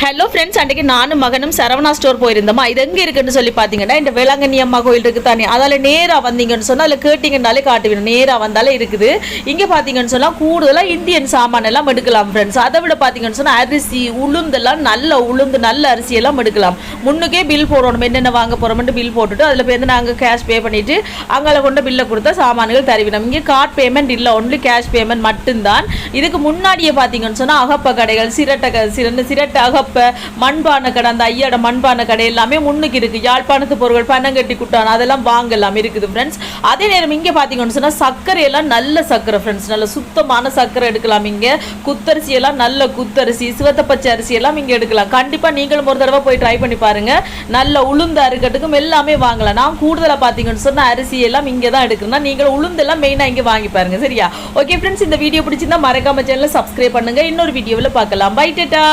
Hello friends அன்றைக்கு நானும் மகனும் சரவணா ஸ்டோர் போயிருந்தோமா? இது எங்கே இருக்குன்னு சொல்லி பார்த்தீங்கன்னா இந்த வேளாங்கண்ணி அம்மா கோயில் இருக்கு தானே? அதில் நேராக வந்தீங்கன்னு சொன்னால் அதில் கேட்டிங்கனாலே காட்டுவீங்க. நேராக வந்தாலே இருக்குது. இங்கே பார்த்தீங்கன்னு சொன்னால் கூடுதலாக இந்தியன் சாமான் எல்லாம் எடுக்கலாம் ஃப்ரெண்ட்ஸ் அதை விட பார்த்தீங்கன்னு சொன்னால் அரிசி உளுந்தெல்லாம் நல்ல உளுந்து நல்ல அரிசி எல்லாம் எடுக்கலாம். முன்னுக்கே பில் போடணும். என்னென்ன வாங்க போகிறோம்னு பில் போட்டுட்டு அதில் போய் நாங்கள் கேஷ் பே பண்ணிவிட்டு அங்கே கொண்டு பில்லை கொடுத்தா சாமான்கள் தருவிடும் இங்கே கார்ட் பேமெண்ட் இல்லை ஒன்லி கேஷ் பேமெண்ட் மட்டும்தான். இதுக்கு முன்னாடியே பார்த்தீங்கன்னு சொன்னால் அகப்ப கடைகள் சிரட்டை க- சிரண்டு சிரட்டை அகப்ப மண்பானை கடை அந்த ஐயோட மண்பானை கடை எல்லாமே முன்னுக்கு இருக்கு. யாழ்ப்பாணத்து பொருட்கள் பனங்கட்டி குட்டான் அதெல்லாம் வாங்கலாம் இருக்குது ஃப்ரெண்ட்ஸ் அதே நேரம் இங்கே பார்த்தீங்கன்னு சொன்னால் சர்க்கரை எல்லாம் நல்ல சர்க்கரை ஃப்ரெண்ட்ஸ் நல்ல சுத்தமான சர்க்கரை எடுக்கலாம் இங்கே. குத்தரிசி எல்லாம் நல்ல குத்தரிசி சிவத்த பச்சை அரிசி எல்லாம் இங்கே எடுக்கலாம். கண்டிப்பாக நீங்களும் ஒரு தடவை போய் ட்ரை பண்ணி பாருங்க. நல்ல உளுந்து அறுக்கட்டுக்கும் எல்லாமே வாங்கலாம். நான் கூடுதலாக பார்த்தீங்கன்னு சொன்னால் அரிசி எல்லாம் இங்கே தான் எடுக்கணும்னா நீங்கள் உளுந்தெல்லாம் மெயினாக இங்கே வாங்கி பாருங்க சரியா? ஓகே ஃப்ரெண்ட்ஸ் இந்த வீடியோ பிடிச்சிருந்தா மறக்காம சேனலை சப்ஸ்கிரைப் பண்ணுங்க. இன்னொரு வீடியோவில் பார்க்கலாம். By data